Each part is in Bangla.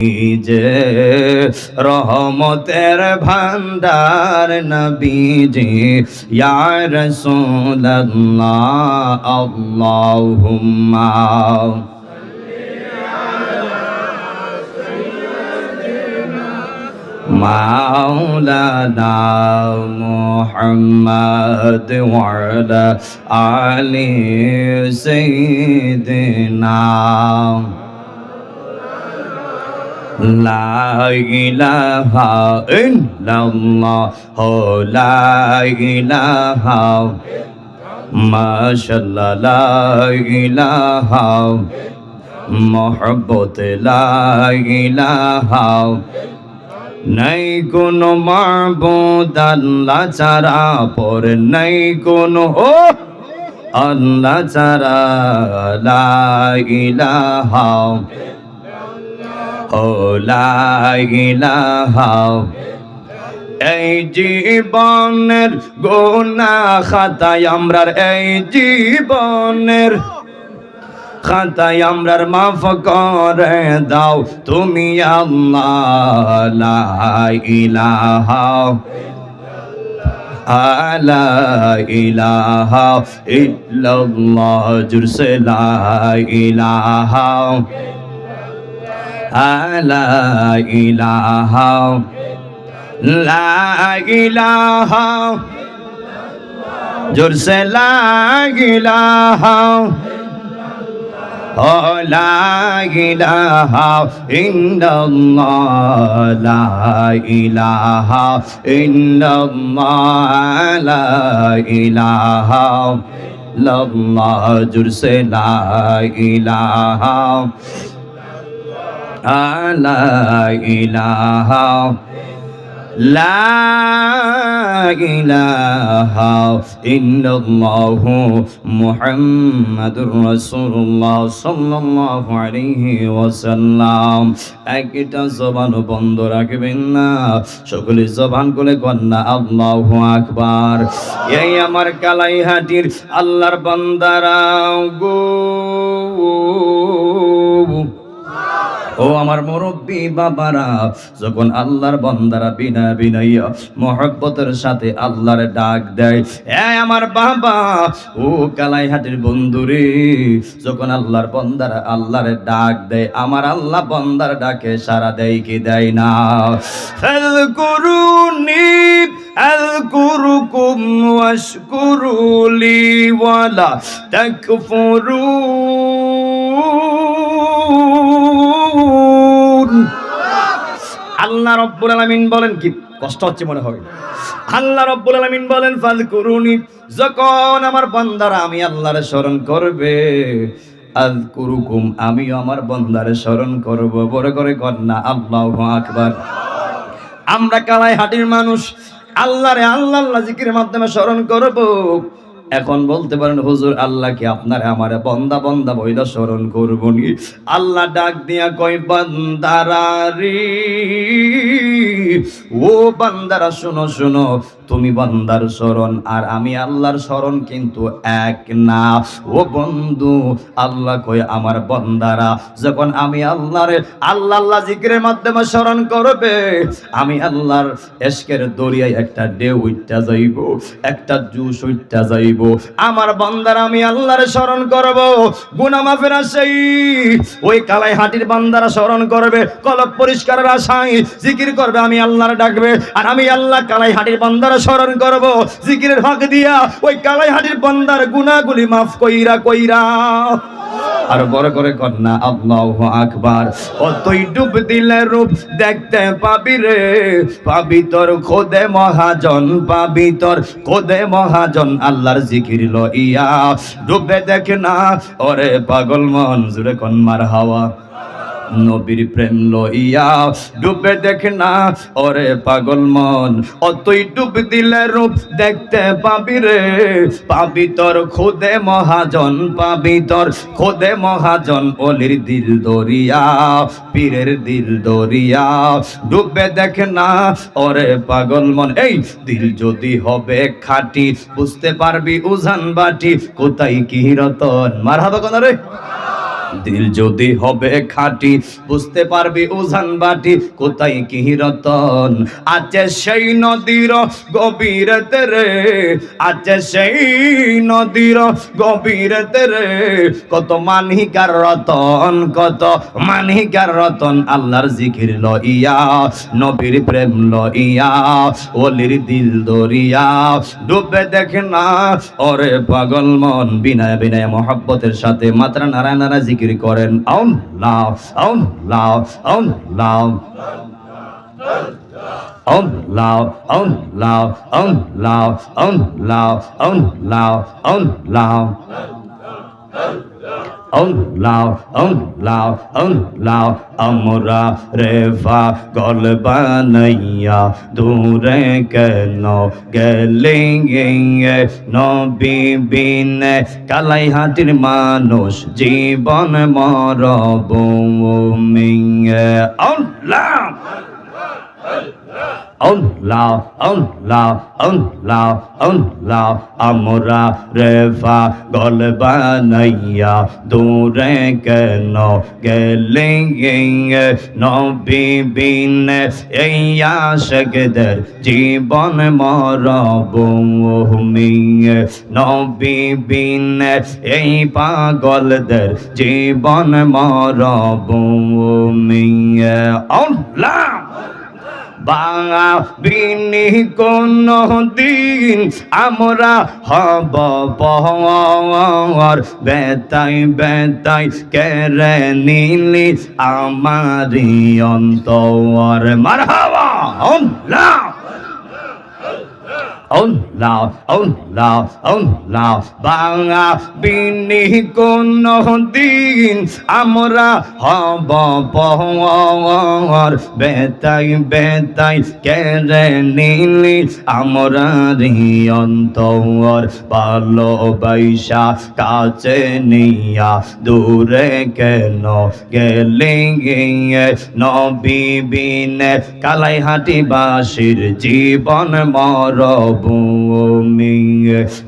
যে রহমতের ভান্ডার নবীজি ইয়া রাসূলুল্লাহ আল্লাহুম্মা মাওলানা মুহাম্মদ ওয়ালা لا إله إلا الله لا إله ما شاء الله لا إله محبت لا إله নাই কোনো মাবুদ আল্লাহ ছাড়া পর নাই কোনো ও আল্লাহ ছাড়া লা ইলাহা ও লা ইলাহা এই জীবনের গোনা খাতায় আমরার এই জীবনের খাতায় আমরার মাফ করে দাও। তুমি আল্লাহ লা ইলাহা আলা ইলাহা ইল্লাল্লাহ, জুরসে লা ইলাহা। আলা ইলাহা লা ইলাহা জোরসে লা ইলাহা Oh, la ilaha illallah, la ilaha illallah, la ilaha illallah, jurse la ilaha, la ilaha لا إله إلا الله محمد رسول الله صلى الله عليه وسلم একটা জবান বন্ধ রাখবেন না সকলে জবান করে কন্যা আল্লাহ আকবার এই আমার কালাইহাটির আল্লাহর বান্দারা গো ও আমার মুরব্বী বাবারা যখন আল্লাহর বন্দারা বিনা বিনয় মহব্বতের সাথে আল্লাহর ডাক দেয় এ আমার বাবা ও কালাইহাটের বন্ধুরে যখন আল্লাহর বন্দারা আল্লাহর ডাক দেয় আমার আল্লাহ বন্দার ডাকে সারা দেয় কি দেয় না ফেল করুনি أذكركم واشكروا لي ولا تكفرون আল্লাহ রব্বুল আলামিন বলেন কি? কষ্ট হচ্ছে মনে হয়। আল্লাহ রব্বুল আলামিন বলেন, ফাযকুরুনি যখন আমার বান্দারা আমি আল্লাহর স্মরণ করবে, আযকুরুকুম আমিও আমার বান্দারে স্মরণ করব। বড় করে কন্যা আল্লাহু আকবার। আমরা কালাই হাটির মানুষ, আল্লাহরে আল্লাহ জিকিরের মাধ্যমে স্মরণ করব। এখন বলতে পারেন, হুজুর, আল্লাহ কি আমার বন্দা বন্দা বইলা স্মরণ করবনি আল্লাহ ডাক দিয়া কই বান্দারা ও বান্দারা, শোনো শোনো, তুমি বান্দার স্মরণ, আর আমি আল্লাহর স্মরণ কিন্তু এক না। ও বন্ধু, আল্লাহ কই আমার বন্দারা, যখন আমি আল্লাহরে, আল্লাহ আল্লাহ জিকিরের মাধ্যমে স্মরণ করবে, আমি আল্লাহর এশকের দরিয়ায় একটা ঢেউ উঠটা যাইব, একটা জুস উঠটা যাইব। আমার বন্দারা, আমি আল্লাহরে স্মরণ করব, গুনাহ মাফের আশাই ওই কালাই হাটির বান্দারা স্মরণ করবে, কলব পরিষ্কারের আশাই জিকির করবে, আমি আল্লাহর ডাকবে আর আমি আল্লাহ কালাই হাটির বান্দারা স্মরণ করব। জিকিরের হক দিয়া ওই কালাই হাটির বান্দার গুনাহগুলি মাফ কইরা কইরা। আর বড় করে কন্যা, আল্লাহ আকবার। ও তুই ডুব দিলে রূপ দেখতে পাবি রে। পাবি তোর খোদে মহাজন, পাবি তোর খোদে মহাজন, আল্লাহর জিকির লইয়া। ডুবে দেখ না, ওরে পাগল মন, জুড়ে কন্মার হাওয়া। নবীর প্রেম লইয়া ডুবে দেখ না, ওরে পাগল মন। অতই ডুব দিলে রূপ দেখতে পাবি রে। পাবি তোর খুদে মহাজন, পাবি তোর খুদে মহাজন অলির দিল দরিয়া, পীরের দিল দরিয়া। ডুবে দেখ না, ওরে পাগল মন। এই দিল যদি হবে খাটি, বুঝতে পারবি উজান বাটি, কোথায় কি রতন? মার হাবা রে? দিল যদি হবে খাঁটি বুঝতে পারবি উজান বাটি, কোথায় কি রতন? আছে সেই নদীর গভীর রে আছে সেই নদীর গভীর রে কত মানিকার রতন, কত মানিকার রতন, আল্লাহর জিকির লইয়া, নবীর প্রেম লইয়া, ওলির দিল দরিয়া। ডুবে দেখে না, ওরে পাগল মন, বিনয় বিনয়, মহাব্বতের সাথে মাত্রা নারায়ণ নারা জিকির করেন আউন লাও আউন লাও আউন লাও অন লাও অন লাও অন লাও অন লাও অন লাও অন লাও অল্লাহ অল্লাহ অল্লাহ আমরা রেফা গল বানাইয়া দূরে কেন গেলে নবী বিনে কালাই হাতির মানুষ জীবন মর বৌমিং অল্লাহ আল্লাহ আল্লাহ আল্লাহ আল্লাহ, আমরা রেফা গল বানাইয়া দূরে কেন গেলে নবী বিন এই আশকদের জীবন মরব নবী বিন এই পাগলদের জীবন মরব আল্লাহ! বাঙা বিনি কোন দিন আমরা হব পর। বেতাই বেতাই কেরে নিলি আমারি অন্তর। মারহাবা আল্লাহ আল্লাহ আল্লাহ বাঙা বিনি কোন দিন আমরা হব পহর বেতাই বেতাই কেরে নীলি আমরা অন্তর পালো বৈশা কাছে নিয়া দূরে কেন গেলে গিয়ে নবী বিনে কালাই হাটি বাসির জীবন মরব ভূমি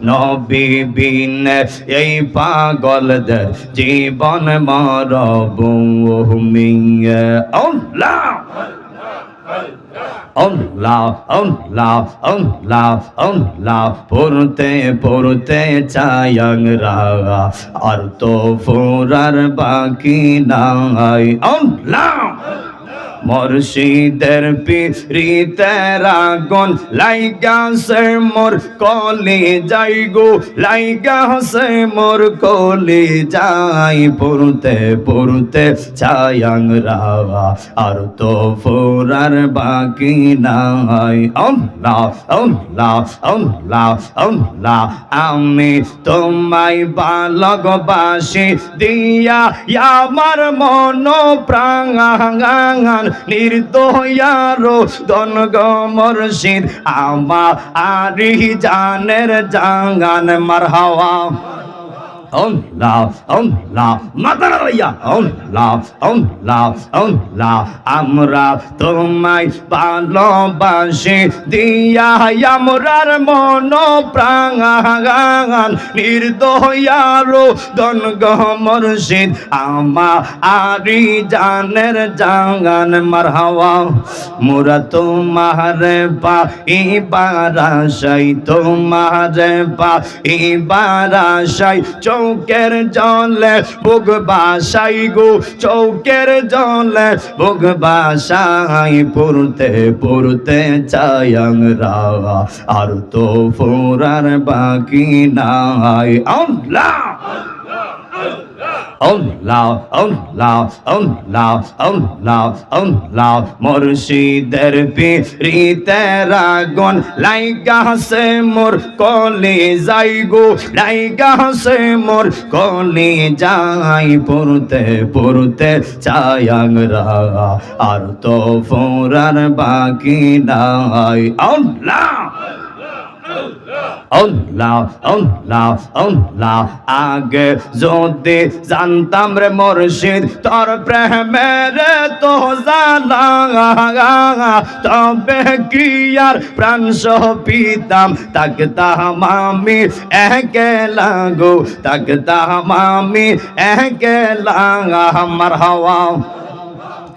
নবী বিন এই পাগলদের জীবন মর ভূমি আল্লাহ আল্লাহ আল্লাহ আল্লাহ আল্লাহ পড়তে পড়তে চায়ং রাগা আর তো ফোরার বাকি নাই আল্লাহ মর্শিদের পিরিতে রাগন লাইগা সে মোর কলি যাই গো লাইগা সে মোর কলি যাই। পড়তে পড়তে ছায়াং রাওয়া, আর তো ফোরার বাকি নাই। আল্লাহ আল্লাহ আল্লাহ আল্লাহ, আমি তোমায় ভালোবাসি, দিয়া আমার মন প্রাঙ্গাঙ্গান নির্দয়ার দন গমর্ষিদ আমা আরি জানের জাঙ্গান মার হাওয়া আল্লাহ আল্লাহ মাদারাইয়া আল্লাহ আল্লাহ আল্লাহ আমরা তোমায় ভালোবাসি দিয়া আমরার মন প্রাঙ্গান নির্দয়ারো দনগ মর্শিদ আমা আরি জানের জাঙ্গান মারহাওয়া মোরা তোমার পা ইবারাশাই তোমার পা ইবারাশাই চৌকের জলে ভোগ বাসাই গো, চৌকের জলে ভোগ বাসাই পড়তে পড়তে চায়াং রা আর তো ফোরার বাকি নাই। আল্লাহ! আল্লাহ আল্লাহ আল্লাহ আল্লাহ আল্লাহ। মুর্শিদের পিরিতে রাগন, লাইগা সে মোর কলি যাই গো লাইগা সে মোর কলি যাই। পড়তে পড়তে চায়াং রা, আর তো ফোরার বাকি নাই। আল্লাহ! আল্লাহ আল্লাহ আল্লাহ। আগে যদি জানতাম রে মুর্শিদ, তোর প্রেমের তো জানা তবে কি আর প্রাণ সহ পিতাম? তাকতাম আমি একেলা গো তাকতাম আমি একেলা আমার হাওয়া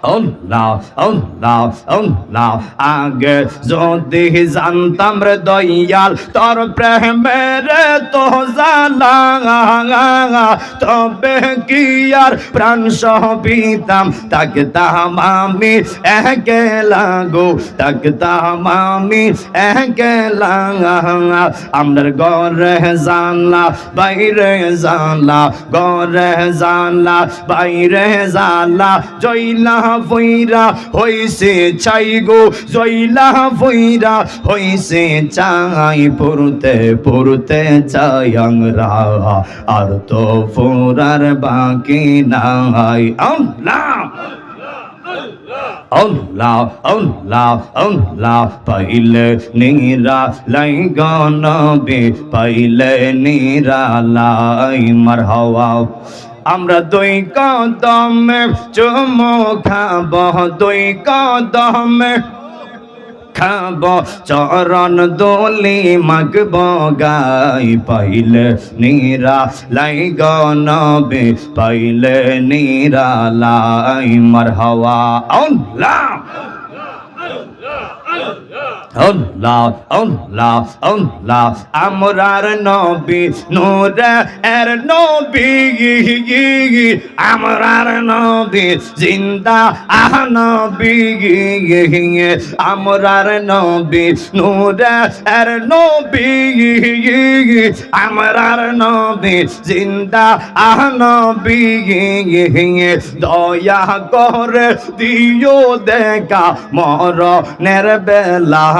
আল্লাহ আল্লাহ আল্লাহ আগে যদি জানতাম রে দয়াল তোর প্রেমের তো জালা তবে কি আর প্রাণ সহ পিতাম তাকে তাহাম আমি একেলা গো তাকে তাহাম আমি একেলা আমরার গরে জানলা বাইরে জানলা গরে জানলা বাইরে জানলা জইলা ফইরা হইছে চাই গো জইলা ফইরা হইছে চাই পড়তে পড়তে চাই আংরা আর তো ফোরার বাকি নাই। আল্লাহ! আল্লাহ আল্লাহ আল্লাহ, পাইলে নীরা লাই গনবে পাইলে নীরা লাই মার হওয়া আমরা দুই কদমে চুমু খাব, দুই কদমে খাব। চরণ দোলি মাগব গাই, পাইলে নীরা লাই গনবে পাইলে নীরা লাই মার হওয়া আল্লাহ আল্লাহ আল্লাহ। আমরার নবী, নূর এর নবী আমরার নবী, জিন্দা, আহ, নবী আমরার নবী, নূর এর নবী আমরার নবী, জিন্দা, আহ, নবী দয়া করে দিও দেখা মর নের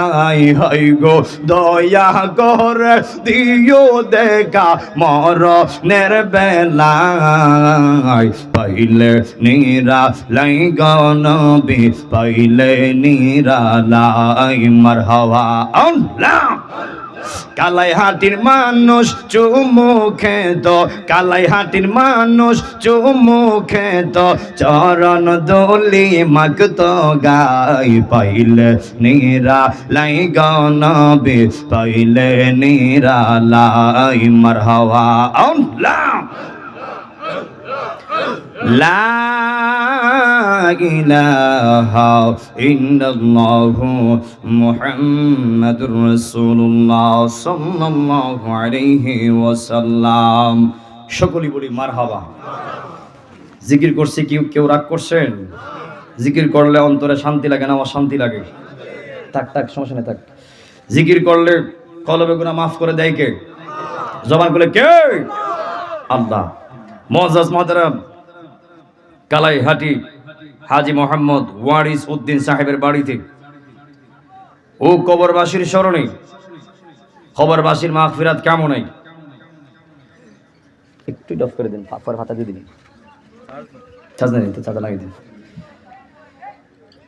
বেলাই হই গো, দয়া করে দিও দেখা মর নের বেলাই পাইলে নিরা লাই গনবি পাইলে নিরা লাই মার হওয়া কালাই হাটির মানুষ চুমু খেত, কালাই হাটির মানুষ চুমু খেত। চরণ দোলি মাগত গাই পাইলে নীরা, লাই গনবে পাইলে নীরা, লাই মার হওয়া আল্লাহ لا إله إلا الله محمد رسول الله صلى الله عليه وسلم সকলই বলি মারহাবা জিকির করছে কেউ কেউ রাগ করছেন জিকির করলে অন্তরে শান্তি লাগে না আমার শান্তি লাগে থাক থাক সমস্যা নেই থাক জিকির করলে কলবে গুনা মাফ করে দেয় কে জবান করলে কে আল্লাহ মজাজ মাদারাম কালাইহাটি হাজি মোহাম্মদ ওয়ারিস উদ্দিন সাহেবের বাড়িতে। ও কবরবাসীর স্মরণে, খবরবাসীর মাগফিরাত কেমন এই একটু ডফ করে দিন হাতা দিয়ে দিন।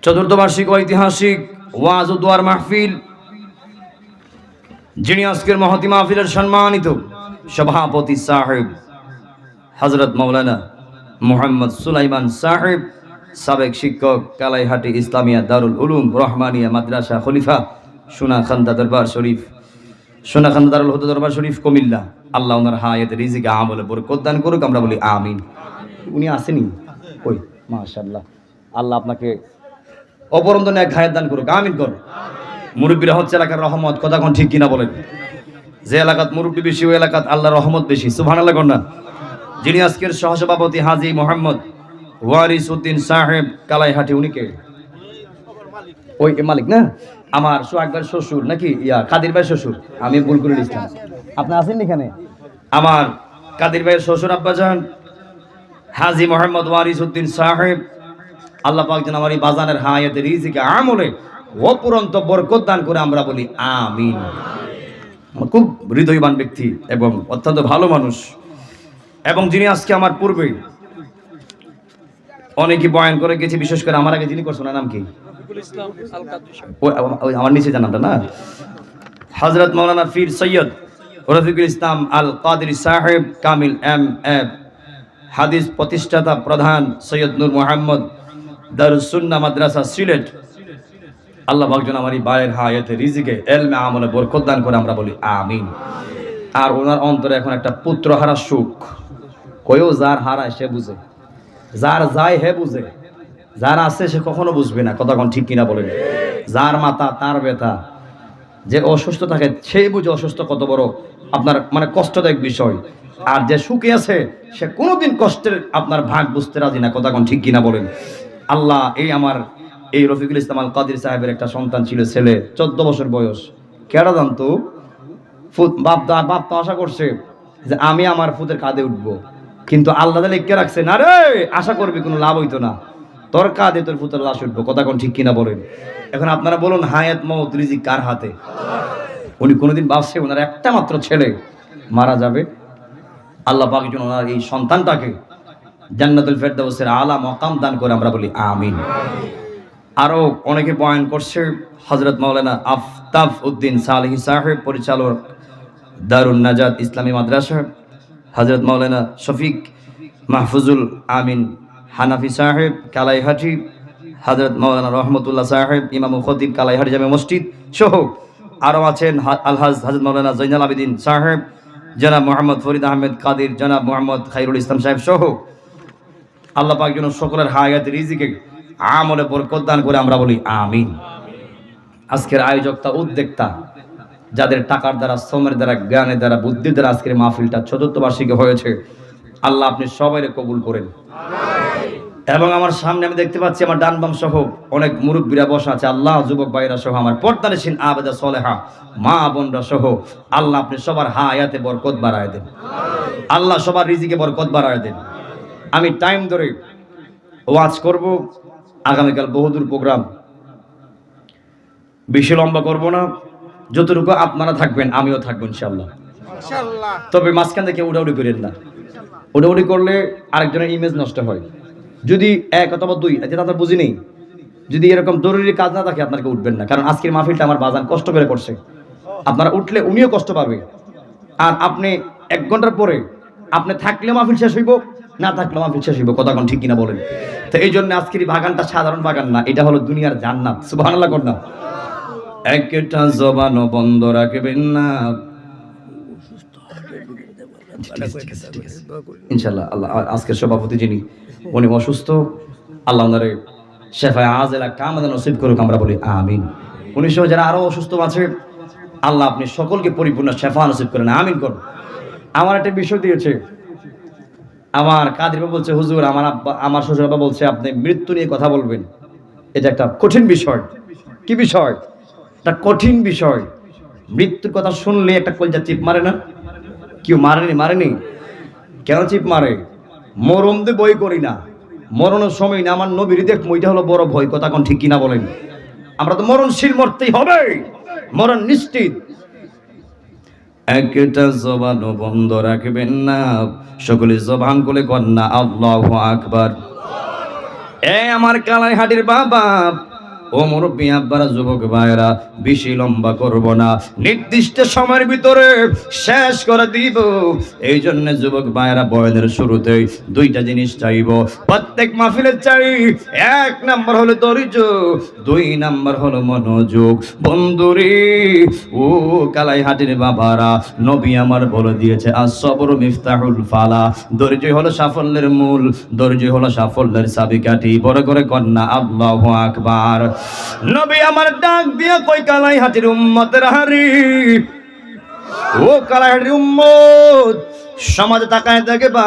চতুর্থ বার্ষিক ঐতিহাসিক ওয়াজ ও দোয়ার মাহফিল, যিনি আজকের মহতি মাহফিলের সম্মানিত সভাপতি সাহেব হজরত মৌলানা মোহাম্মদ সুলাইমান সাহেব, সাবেক শিক্ষক, কালাইহাটি ইসলামিয়া দারুল উলুম, রহমানিয়া মাদ্রাসা খলিফা সোনা খান্দা দরবার শরীফ সোনা খান্দা দারুল হুদা দরবার শরীফ, কুমিল্লা। আল্লাহ ওনার হায়াত রিজিকে, আমলে বরকত দান করুক, আমরা বলি আমিন। উনি আসেনি? কই? মাশাআল্লাহ। আল্লাহ আপনাকে অপরন্ত ন্যায় খায়ের দান করুক, আমিন কর মুরব্বীরা হচ্ছে এলাকার রহমত, কথা কোন ঠিক কিনা বলেন? যে এলাকাত মুরব্বী বেশি, ওই এলাকাত আল্লাহর রহমত বেশি, সুবহানাল্লাহ না? যিনি আজকের সহসভাপতি হাজি মোহাম্মদ ওয়ারিস উদ্দিন সাহেব কালাইহাটি উনি কে? ওই মালিক না? আমার সোহাগবার শ্বশুর নাকি? ইয়া কাদির ভাই শ্বশুর। আমি বুলকুল ইসলাম আপনি আছেন এখানে? আমার কাদির ভাইয়ের শ্বশুর আব্বাজান হাজি মোহাম্মদ ওয়ারিস উদ্দিন সাহেব আল্লাহ পাক যেন আমার এই বাজানের হায়াতের রিজিকে আমলে অপুরন্ত বরকত দান করে আমরা বলি আমিন। খুব হৃদয়বান ব্যক্তি এবং অত্যন্ত ভালো মানুষ। এবং যিনি আজকে আমার পূর্বে অনেকে বয়ান করে গেছে বিশেষ করে আমার আগে যিনি করছেন নাম কি? আমার নিচে জানাটা না? হজরত মৌলানা ফির সৈয়দ রফিকুল ইসলাম আল কাদির সাহেব কামিল এম এ হাদিস প্রতিষ্ঠাতা প্রধান সৈয়দ নূর মোহাম্মদ দারুসুন্না মাদ্রাসা সিলেট। আল্লাহ ভাগজন আমার এই বায়ের হায়াতে রিজিকে এলমে আমলে বরকত দান করে আমরা বলি আমিন। আর ওনার অন্তরে এখন একটা পুত্র হারা সুখ। কয়েও যার হারায় সে বুঝে। যার যায় হে বুঝে। যার আছে সে কখনো বুঝবে না। কথা ঠিক কিনা বলেন। যার মাথা, তার ব্যথা। যে অসুস্থ থাকে সেই বুঝে অসুস্থ কত বড় আপনার মানে কষ্টদায়ক বিষয়। আর যে সুখে আছে, সে কোনোদিন কষ্টের আপনার ভাগ বুঝতে রাজি না। কথা ঠিক কিনা বলেন। আল্লাহ এই আমার, এই রফিকুল ইসলাম আল কাদির সাহেবের একটা সন্তান ছিল, ছেলে, চোদ্দ বছর বয়স। কেডা জানতো? বাপ বাপ তো আশা করছে যে আমি আমার ফুতের কাঁধে উঠবো। কিন্তু আল্লাহ লিখে রাখছে, না রে, আশা করবি, কোনো লাভ হইতো না। তোর কাঁধে তোর ফুতের লাশ উঠবো। কথা কোন ঠিক কিনা বলেন। এখন আপনারা বলুন, হায়াত মৌত রিজিক কার হাতে? উনি কোনোদিন ভাবছে ওনার একটা মাত্র ছেলে মারা যাবে। আল্লাহ পাক ওনার এই সন্তানটাকে জান্নাতুল ফেরদাউসের আলা মকাম দান করে আমরা বলি, আমিন। আরও অনেকে বয়ান করছে হজরত মাওলানা আফতাব উদ্দিন সালেহি সাহেব, পরিচালক দারুণ নাজাদ ইসলামী মাদ্রাসা হজরত মাওলানা শফিক মাহফুজুল আমিন হানাফি সাহেব, কালাইহাটি। হজরত মৌলানা রহমতুল্লাহ সাহেব, ইমাম খতিব কালাইহাটি জামে মসজিদ সহ আরও আছেন আলহাজ হজরত মাওলানা জৈনাল আবিদিন সাহেব, জনাব মোহাম্মদ ফরিদ আহমেদ কাদির, জনাব মোহাম্মদ খাইরুল ইসলাম সাহেব সহ আল্লাহ পাক যেন সকলের হায়াত, রিজিকে, আমলে বরকত করে আমরা বলি আমিন। আজকের আয়োজকতা উদ্যোক্তা যাদের টাকার দ্বারা, শ্রমের দ্বারা, জ্ঞানের দ্বারা, বুদ্ধির দ্বারা আজকের মাহফিলটা চতুর্থ বার্ষিকী হয়েছে। আল্লাহ আপনি সবাই কবুল করেন। এবং আমার সামনে আমি দেখতে পাচ্ছি আমার ডান বাম সহ অনেক মুরব্বীরা বসা আছে। আল্লাহ, যুবক ভাইরা সহ, আমার পর্দানিসীন আবেদা সলেহা, মা বোনরা সহ, আল্লাহ আপনি সবার হা হায়াতে বরকত বাড়ায় দেন। আল্লাহ সবার রিজিকে বরকত বাড়ায় দেন। আমি টাইম ধরে ওয়াজ করব। আগামীকাল বহুদূর প্রোগ্রাম। বেশি লম্বা করব না। যতটুকু আপনারা থাকবেন আমিও থাকব ইনশাল্লাহ তবে মাঝখান থেকে উড়াউড়ি করেন না। উড়াউড়ি করলে আরেকজনের ইমেজ নষ্ট হয়। যদি এক অথবা দুই যেটা আপনার বুঝি নেই। যদি এরকম জরুরি কাজ না থাকে আপনাকে উঠবেন না। কারণ আজকের মাহফিলটা আমার বাজান কষ্ট করে করছে। আপনারা উঠলে উনিও কষ্ট পাবে। আর আপনি এক ঘণ্টার পরে আপনি থাকলে মাহফিল শেষ হইব না থাকলে মাহফিল শেষ হইব কথা ঠিক কিনা বলেন। তো এই জন্য আজকের এই বাগানটা সাধারণ বাগান না এটা হলো দুনিয়ার জান্নাত। সুবহানাল্লাহ কর না। একটা জবানও বন্ধ রাখবেন না। ইনশাল্লাহ আল্লাহ আজকের সভাপতি যিনি, উনি অসুস্থ। আল্লাহ ওনারে শেফায় আজেলা কামাদা নসিব করুক, আমরা বলি আমিন। উনি সহ যারা আরও অসুস্থ আছে, আল্লাহ আপনি সকলকে পরিপূর্ণ শেফা নসিব করেন, আমিন করুন। আমার একটা বিষয় দিয়েছে, আমার কাদির বলছে, হুজুর, আমার আব্বা, আমার শ্বশুর বলছে, আপনি মৃত্যু নিয়ে কথা বলবেন। এটা একটা কঠিন বিষয়। কি বিষয়? একটা কঠিন বিষয়। মৃত্যুর কথা শুনলে একটা কলজা চিপ মারে না? কেউ মারেনি মারেনি? কেন চিপ মারে? মরম দিয়ে বই করি না। মরণের সময় না, আমার নবীর দেখ ওইটা হলো বড় ভয়, কথা কোন ঠিক কিনা বলেন। আমরা তো মরণশীল মরতেই হবে। মরণ নিশ্চিত। একটা জবান বন্ধ রাখবেন না। সকলে জবান করে কন্যা আল্লাহ আকবার। এ আমার কালাই হাটির বাবা ও মুরব্বী আব্বারা, যুবক ভাইরা বেশি লম্বা করব না। নির্দিষ্ট সময়ের ভিতরে শেষ করে দিব। এই জন্য যুবক ভাইরা বয়নের শুরুতে দুইটা জিনিস চাইব। প্রত্যেক মাহফিলে চাই, এক নাম্বার হলো ধৈর্য, দুই নাম্বার হলো মনোযোগ। বন্ধুরি, ও কালাই হাটির বাবারা, নবী আমার বলে দিয়েছে আর সবর মিফতাহুল ফালা। ধৈর্য হলো সাফল্যের মূল, ধৈর্য হলো সাফল্যের চাবিকাঠি। বড় করে কন্যা আল্লাহ আকবার। নবী আমার ডাক দিয়া কই কালাই হাটির উম্মতের হারি ও কালাহাটির উম্মত, সমাজে তাকায় দেখে বা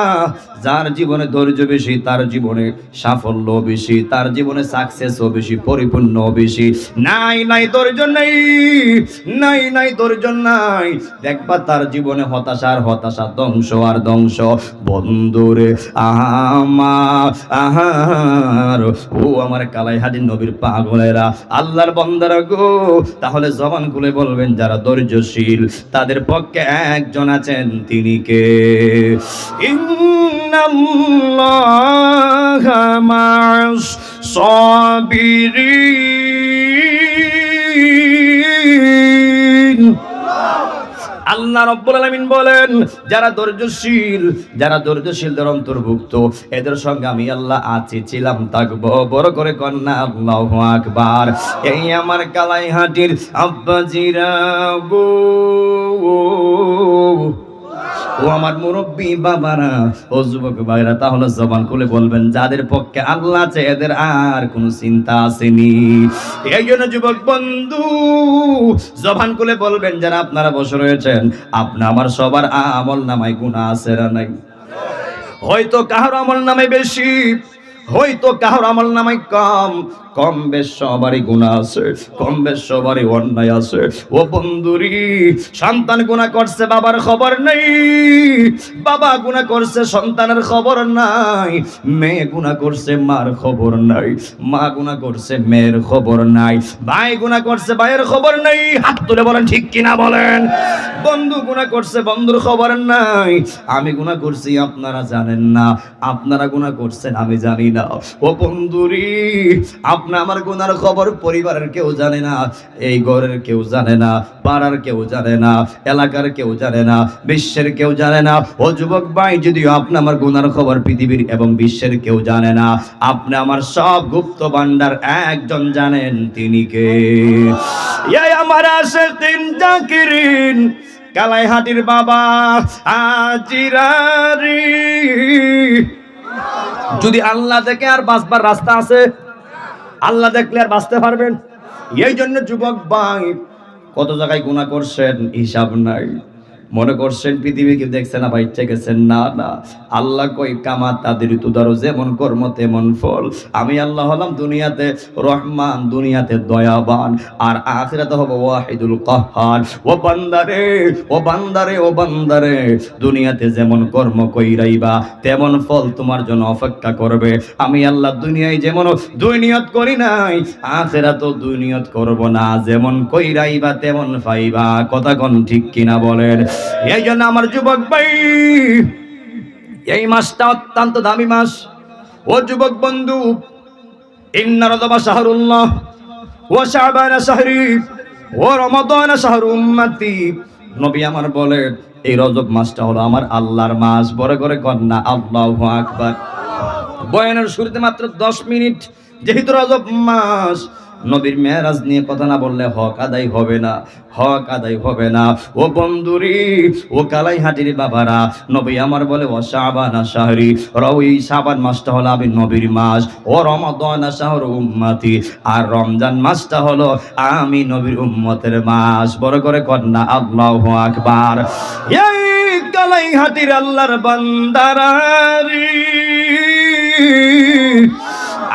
যার জীবনে ধৈর্য বেশি, তার জীবনে সাফল্য বেশি, তার জীবনে সাকসেসও বেশি, পরিপূর্ণ বেশি। নাই নাই, ধৈর্য নেই, নাই নাই, ধৈর্য নাই। দেখবা তার জীবনে হতাশার হতাশা, ধ্বংস আর ধ্বংস। বন্ধুরে আমার আহার ও আমার কালাইহাটির নবীর পাগলেরা, আল্লাহর বন্দারা গো। তাহলে জবান খুলে বলবেন যারা ধৈর্যশীল, তাদের পক্ষে একজন আছেন তিনি কে? ইন্নাল্লাহা মা'আস সাবিরিন। আল্লাহ রব্বুল আলামিন বলেন, যারা ধৈর্যশীল, যারা ধৈর্যশীলদের অন্তর্ভুক্ত, এদের সঙ্গে আমি আল্লাহ আছি, ছিলাম, থাকব, বড় করে কন্যা, আল্লাহু আকবার। এই আমার কালাই হাটির আব্বাজিরা গো ও আমার মুরব্বী বাবারা, ও যুবক ভাইরা, তাহলে জবান খুলে বলবেন, যাদের পক্ষে আল্লাহ আছে, এদের আর কোনো চিন্তা আসেনি। এই জন্য যুবক বন্ধু, জবান খুলে বলবেন, যারা আপনারা বসে রয়েছেন, আপনি আমার সবার আমল নামায় গুণা আছে না নাই। হয়তো কাহার আমল নামে বেশি হয়তো কাহার আমল নামায় কম কম বেশ সবারই গুণা আছে, কম বেশ সবারই অন্যায় আছে। ও বন্ধুরি, সন্তান গুণা করছে বাবার খবর নেই, বাবা গুণা করছে সন্তানের খবর নাই, মেয়ে গুণা করছে মার খবর নাই, মা গুণা করছে মেয়ের খবর নাই, ভাই গুণা করছে ভাইয়ের খবর নাই। হাত তুলে বলেন, ঠিক কিনা বলেন? বন্ধু গুণা করছে বন্ধুর খবর নাই, আমি গুণা করছি, আপনারা জানেন না, আপনারা গুণা করছেন, আমি জানি না। আপনি আমার গুনার খবর পরিবারের কেউ জানে না, এই ঘরের কেউ জানে না, পাড়ার কেউ জানে না, এলাকার কেউ জানে না, বিশ্বের কেউ জানে না। ও যুবক ভাই, যদিও আপনি আমার গুনার খবর পৃথিবীর এবং বিশ্বের কেউ জানে না, আপনি আমার সব গুপ্ত ভান্ডার একজন জানেন তিনি কে? আমার আছে তিন জাকিরিন কালাইহাটির বাবা আজিরারি যদি আল্লাহ দেখে আর বাঁচবার রাস্তা আছে, আল্লাহ দেখলে আর বাঁচতে পারবেন। এই জন্য যুবক ভাই, কত জায়গায় গুণা করছেন? হিসাব নাই। মনে করছেন পৃথিবীকে দেখছেন না বাইচ্ছে গেছেন না না। আল্লাহ কই কামা তাদের তুদারো যেমন কর্ম, তেমন ফল। আমি আল্লাহ হলাম দুনিয়াতে রহমান, দুনিয়াতে দয়াবান, আর আখিরাতে হব ওয়াহিদুল কাহার। ও বান্দারে ও বান্দারে ও বান্দারে, দুনিয়াতে যেমন কর্ম কইরাইবা, তেমন ফল তোমার জন্য অপেক্ষা করবে। আমি আল্লাহ দুনিয়ায় যেমন দুই নিয়ত করি নাই আখেরা তো দুই নিয়ত করব না। যেমন কইরাইবা, তেমন পাইবা। কথা কোন ঠিক কিনা বলেন? এই জন্য আমার যুবক ভাই, এই মাসটা অত্যন্ত দামি মাস। ও যুবক বন্ধু ইন্নারদবা শাহরুল্লাহ, ও শাহবানা শাহরি, ও রমাদানা শাহরু নবী আমার বলে, এই রজব মাসটা হলো আমার আল্লাহর মাস, বড় করে কন্যা আল্লাহু আকবার। বয়ানের শুরুতে মাত্র দশ মিনিট, যেহেতু রজব মাস নবীর মেয়েরাজ নিয়ে কথা না বললে হক আদায় হবে না, হক আদায় হবে না। ও বন্ধুরি, ও কালাই হাটির বাবারা, নবী আমার বলে, ও শাবানা শাহরি রই সাবান মাসটা হলো আমি নবীর মাস, ও রমাদানা শাহর উম্মতি, আর রমজান মাসটা হলো আমি নবীর উম্মতের মাস। বড় করে কন্যা, আল্লাহু আকবার। এই কালাই হাটির আল্লাহর বান্দারারি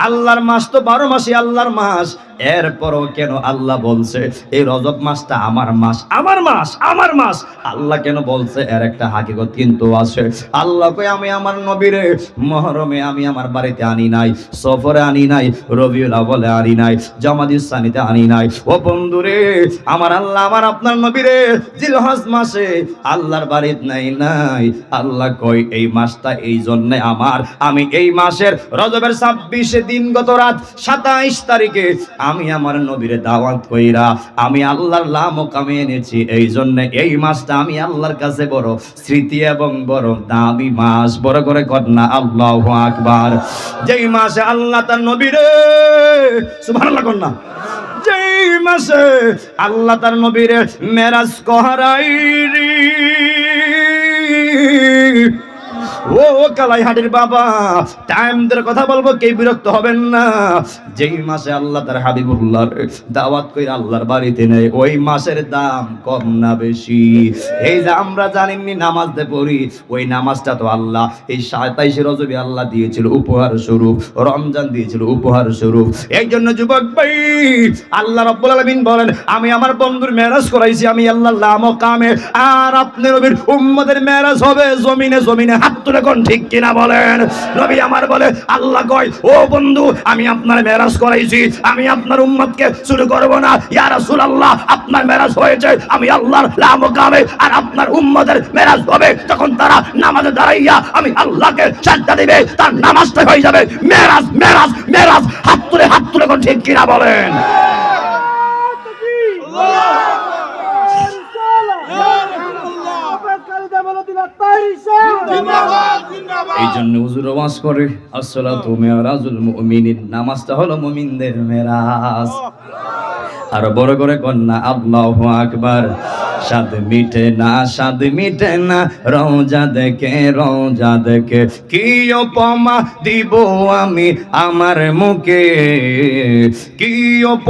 আল্লাহর মাস তো বারো মাসই আল্লাহর মাস। এরপরও কেন আল্লাহ বলছে, এই রজব মাসটা আমার মাস আমার মাস আমার মাস। আল্লাহ কেন বলছে, এর একটা হাকিকত কিন্তু আছে। আল্লাহ কই আমি আমার নবীরে মহরমে আমি আমার বাড়িতে আনি নাই, সফরে আনি নাই, রবিউল আউয়ালে আনি নাই জামাদিস সানিতে আনি নাই। ও বন্ধুরে, আমার আল্লাহ আমার আপনার নবীরে জিলহজ মাসে আল্লাহর বাড়িতে নাই নাই। আল্লাহ কই এই মাসটা এই জন্য আমার, আমি এই মাসের রজবের ছাব্বিশে দিন গত রাত সাতাইশ তারিখে আমি আমার নবীরে দাওয়াত কইরা আমি আল্লাহর লামক আমি এনেছি। এই জন্য এই মাসটা আমি আল্লাহর কাছে বড় স্মৃতি এবং বড় দামি মাস। বড় করে কন্যা, আল্লাহ আকবার। যেই মাসে আল্লাহ তার নবীরে, সুবহানাল্লাহ কন্যা, যেই মাসে আল্লাহ তার নবীরে মেরাজ কহারাই ও কালাই হাটের বাবা টাইম ধরে কথা বলব কে বিরক্ত হবেন না। যেই মাসে আল্লাহ তার হাবিবুল্লাহ দাওয়াত কই আল্লাহর বাড়িতে নেই ওই মাসের দাম কম না বেশি। এই যে আমরা জানিনি নামাজ দে পড়ি, ওই নামাজটা তো আল্লাহ, এই সাতাইশে রজবি আল্লাহ দিয়েছিল উপহার স্বরূপ, রমজান দিয়েছিল উপহার স্বরূপ। এই জন্য যুবক ভাই, আল্লাহ রব্বুল আলামিন বলেন, আমি আমার বন্ধুর মেরাজ করাইছি, আমি আল্লাহ লামো কামে, আর আপনি নবীর উম্মদের মেরাজ হবে জমিনে জমিনে হাত তুলে কোন ঠিক কিনা বলেন? নবী আমার বলে, আল্লাহ কয়, ও বন্ধু, আমি আপনার মেরাজ করাইছি। আমি আপনার উম্মতকে শুরু করব না। ইয়া রাসূলুল্লাহ, আপনার মেরাজ হয়েছে। আমি আল্লাহর লামো কামে আর আপনার উম্মদের মেরাজ হবে। তখন তারা নামাজে দাঁড়াইয়া আমি আল্লাহকে সাজদা দিবে, তার নামাজটা হয়ে যাবে। মেরাজ মেরাজ মেরাজ। হাত তুলে হাত তুলে কোন ঠিক কিনা বলেন? এই জন্য হুজুর ওয়াজ করে আসসালাতু মিরাজুল মুমিনিন। নামাজটা হলো মুমিনদের মেরাজ। আর বড় করে কন্যা, আল্লাহু আকবার। স্বাদ মিটে না, স্বাদ মিটে না। রওজা দেখে রওজা দেখে। কি উপমা দিব আমি আমার মুখে? কি উপ